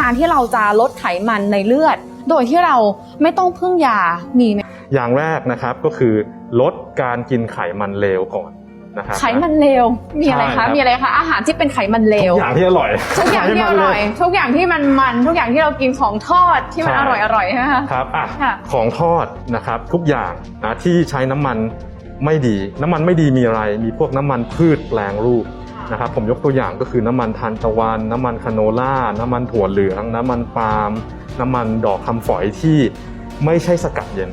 การที่เราจะลดไขมันในเลือด โดยที่เราไม่ต้องพึ่งยามีไหมอย่างแรกนะครับก็คือลดการกินไขมันเลวก่อนนะครับ ไขมันเลวมีอะไรใช่ครัคะบ มีอะไรคะอาหารที่เป็นไขมันเลวทุกอย่างที่อร่อยทุกอย่างที่อร่อย ทุกอย่างที่มันมันทุกอย่างที่เรากินของทอดที่มันใช่อร่อยอร่อยใช่ไหมคะ ครับอะค่ะ ของทอดนะครับทุกอย่างนะที่ใช้น้ำมันไม่ดี น้ำมันไม่ดีมีอะไร มีพวกน้ำมันพืชแปลงรูป นะครับผมยกตัวอย่างก็คือน้ำมันทานตะวัน น้ำมันคาโนล่า น้ำมันถั่วเหลือง น้ำมันปาล์มน้ำมันดอกคำฝอยที่ไม่ใช่สกัดเย็น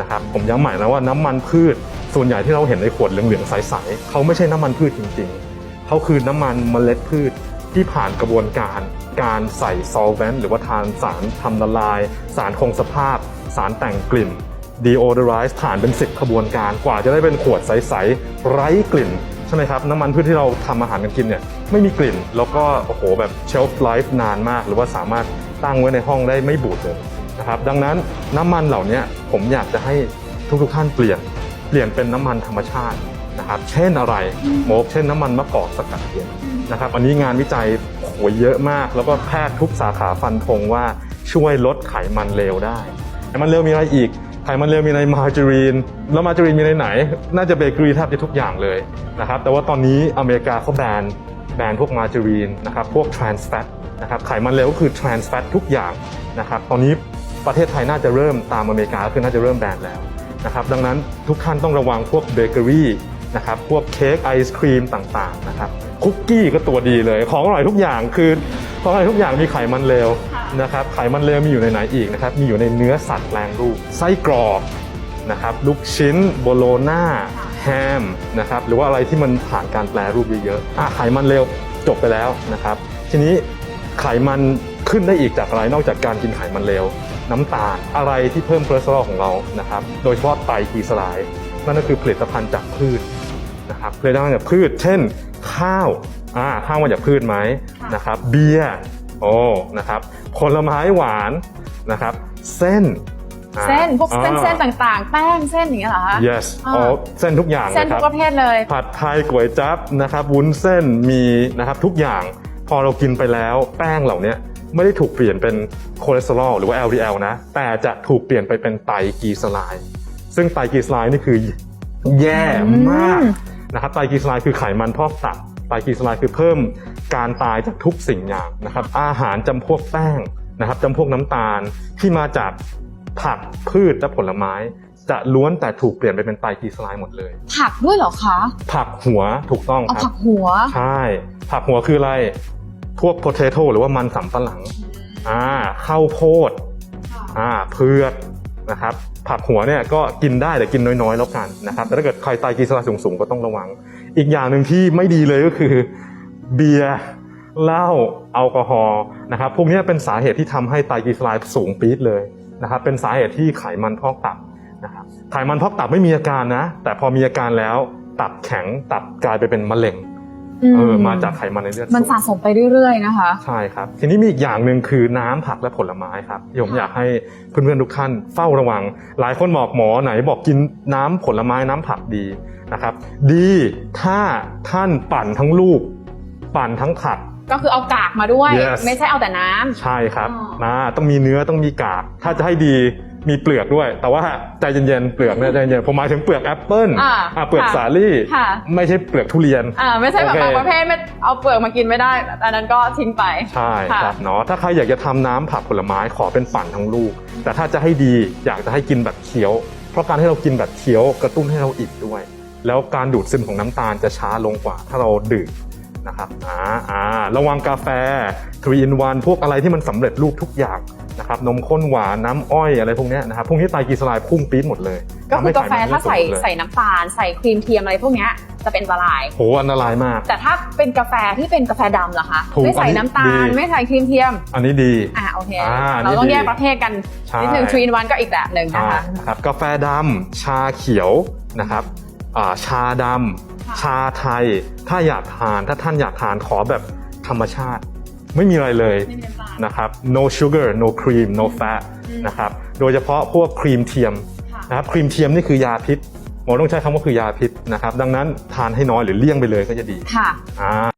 นะครับผมย้ำใหม่นะว่าน้ำมันพืช ส่วนใหญ่ที่เราเห็นในขวดเหลืองๆใสๆเขาไม่ใช่น้ำมันพืชจริงๆเขาคือน้ำมันเมล็ดพืชที่ผ่านกระบวนการการใส่ซอลเวนต์หรือว่าทานสารทำละลาย สารคงสภาพ สารแต่งกลิ่น deodorize ผ่านเป็นสิบขบวนการกว่าจะได้เป็นขวดใสๆไร้กลิ่น ใช่ไหมครับน้ำมันพืชที่เราทำอาหารกันกินเนี่ยไม่มีกลิ่น แล้วก็โอ้โหแบบ shelf life นานมาก หรือว่าสามารถตั้งไว้ในห้องได้ไม่บูดเลยนะครับดังนั้นน้ำมันเหล่านี้ผมอยากจะให้ทุกๆท่านเปลี่ยนเปลี่ยนเป็นน้ำมันธรรมชาตินะครับเช่นอะไรโมกเช่นน้ำมันมะกอกสกัดเย็นนะครับอันนี้งานวิจัยโอ้โหเยอะมาก แล้วก็แพทย์ทุกสาขาฟันธงว่าช่วยลดไขมันเลวได้ไขมันเลวมีอะไรอีก ไขมันเลวมีในมาร์จารีน แล้วมาร์จารีนมีในไหน น่าจะเบเกอรี่แทบจะทุกอย่างเลยนะครับ แต่ว่าตอนนี้อเมริกาเขาแบนแบนพวกมาร์จารีนนะครับ พวก trans fat นะครับ ไขมันเลวก็คือ trans fat ทุกอย่างนะครับ ตอนนี้ประเทศไทยน่าจะเริ่มตามอเมริกาก็คือน่าจะเริ่มแบนแล้วนะครับ ดังนั้นทุกท่านต้องระวังพวกเบเกอรี่นะครับ พวกเค้กไอศครีมต่างๆนะครับ คุกกี้ก็ตัวดีเลย ของอร่อยทุกอย่างคือของอร่อยทุกอย่างมีไขมันเลว นะครับไขมันเลวมีอยู่ในไหนอีกนะครับมีอยู่ในเนื้อสัตว์แปลงรูปไส้กรอกนะครับลูกชิ้นโบโลน่าแฮมนะครับหรือว่าอะไรที่มันผ่านการแปลรูปเยอะๆอะไขมันเลวจบไปแล้วนะครับ ทีนี้ไขมันขึ้นได้อีกจากอะไรนอกจากการกินไขมันเลวน้ำตาลอะไรที่เพิ่มคอเลสเตอรอลของเรานะครับโดยเฉพาะไตรกลีเซอไรด์นั่นก็คือผลิตภัณฑ์จากพืชนะครับผลิตภัณฑ์จากพืช เช่น ข้าวอ่าข้าวมาจากพืชไหมนะครับเบียร์ โอ้นะครับผลไม้หวานนะครับ เส้นอ่าเส้นพวกเส้นอ่าเส้นต่างๆ แป้งเส้นอย่างเงี้ยเหรอคะ yes อ่า all เส้นทุกอย่างเส้นนะคทุรักบประเภทเลย ผัดไทยก๋วยจั๊บนะครับวุ้นเส้นมีนะครับทุกอย่างพอเรากินไปแล้วแป้งเหล่านี้ไม่ได้ถูกเปลี่ยนเป็นคอเลสเตอรอลหรือว่า LDL นะ แต่จะถูกเปลี่ยนไปเป็นไตรกลีเซอไรด์ซึ่งไตรกลีเซอไรด์นี่คือแย่มากนะครับไตรกลีเซอไรด์คือไขมันพอกตับไตรกลีเซอไรด์คือเพิ่ม การตายจากทุกสิ่งอย่างนะครับ อาหารจำพวกแป้งนะครับจำพวกน้ำตาลที่มาจากผักพืชและผลไม้ จะล้วนแต่ถูกเปลี่ยนไปเป็นไตรกลีเซอไรด์หมดเลย ผักด้วยเหรอคะ ผักหัวถูกต้องเอาคผัรับกหัว ใช่ ผักหัวคืออะไร พวก potato หรือว่ามันสำปะหลังอ่าข้าวโพดอ่าเผือกนะครับผักหัวเนี่ยก็กินได้แต่กินน้อยๆแล้วกันนะครับแต่ถ้าเกิดใครไตรกลีเซอไรด์สูงๆก็ต้องระวัง อีกอย่างหนึ่งที่ไม่ดีเลยก็คือ เบียร์เหล้าแอลกอฮอล์นะครับพวกนี้เป็นสาเหตุที่ทำให้ไตรกลีเซอไรด์สูงปี๊ดเลยนะครับเป็นสาเหตุที่ไขมันพอกตับนะครับไขมันพอกตับไม่มีอาการนะ แต่พอมีอาการแล้วตับแข็งตับกลายไปเป็นมะเร็งเออมาจากไขมันในเลือดมันสูงสะสมไปเรื่อยๆนะคะใช่ครับ ทีนี้มีอีกอย่างหนึ่งคือน้ำผักและผลไม้ครับที่ผมอยากให้เพื่อนๆทุกท่านเฝ้าระวัง หลายคนบอกหมอไหนบอกกินน้ำผลไม้น้ำผักดีนะครับ ดีถ้าท่านปั่นทั้งลูก ปั่นทั้งผักก็คือเอากากมาด้วย Yes ไม่ใช่เอาแต่น้ำ ใช่ครับอ๋อ นะต้องมีเนื้อต้องมีกาก ถ้าจะให้ดีมีเปลือกด้วย แต่ว่าใจเย็นๆเปลือกเนี่ยใจเย็นๆผมหมายถึงเปลือกแอปเปิ้ลอ่าอ่าเปลือกค่ะสาลี่ ค่ะ ไม่ใช่เปลือกทุเรียน อ่าไม่ใช่แบบโอเค บางประเภทไม่เอาเปลือกมากินไม่ได้อันนั้นก็ทิ้งไป ใช่ค่ะ ครับเนาะถ้าใครอยากจะทำน้ำผักผลไม้ขอเป็นปั่นทั้งลูก แต่ถ้าจะให้ดีอยากจะให้กินแบบเคี้ยว เพราะการให้เรากินแบบเคี้ยวกระตุ้นให้เราอิ่มด้วย แล้วการดูดซึมของน้ำตาลจะช้าลงกว่า ถ้าเราดื่ม นะครับอ่าอ่าระวังกาแฟ3 in 1พวกอะไรที่มันสำเร็จรูปทุกอย่างนะครับนมข้นหวานน้ำอ้อยอะไรพวกเนี้ยนะครับพวกนี้ไตรกลีเซอไรด์พุ่งปี๊ดหมดเลย ก็คือกาแฟทำให้ไขมันถ้าใส่เลือดสูงหมดเลยใส่น้ำตาล ใส่ครีมเทียมอะไรพวกเนี้ยจะเป็นอันตรายโหอันตรายมาก แต่ถ้าเป็นกาแฟที่เป็นกาแฟดำล่ะคะถูกไม่ใส่อันนี้น้ำตาลดีไม่ใส่ครีมเทียม อันนี้ดีอ่าโอเคอ่าเราต้องนี่ดีแยกประเภทกันใช่นิดนึงทรีนวันก็อีกแบบหนึ่งนะใช่คะนะครับกาแฟดำชาเขียวนะครับอ่า ชาดำค่ะชาไทย ถ้าอยากทานถ้าท่านอยากทานขอแบบธรรมชาติ ไม่มีอะไรเลยไม่มีน้ำตาลนะครับ no sugar no cream no fat อืมนะครับโดยเฉพาะพวกครีมเทียมค่ะนะครับครีมเทียมนี่คือยาพิษหมอต้องใช้คำว่าคือยาพิษนะครับ ดังนั้นทานให้น้อยหรือเลี่ยงไปเลยก็จะดีค่ะอ่า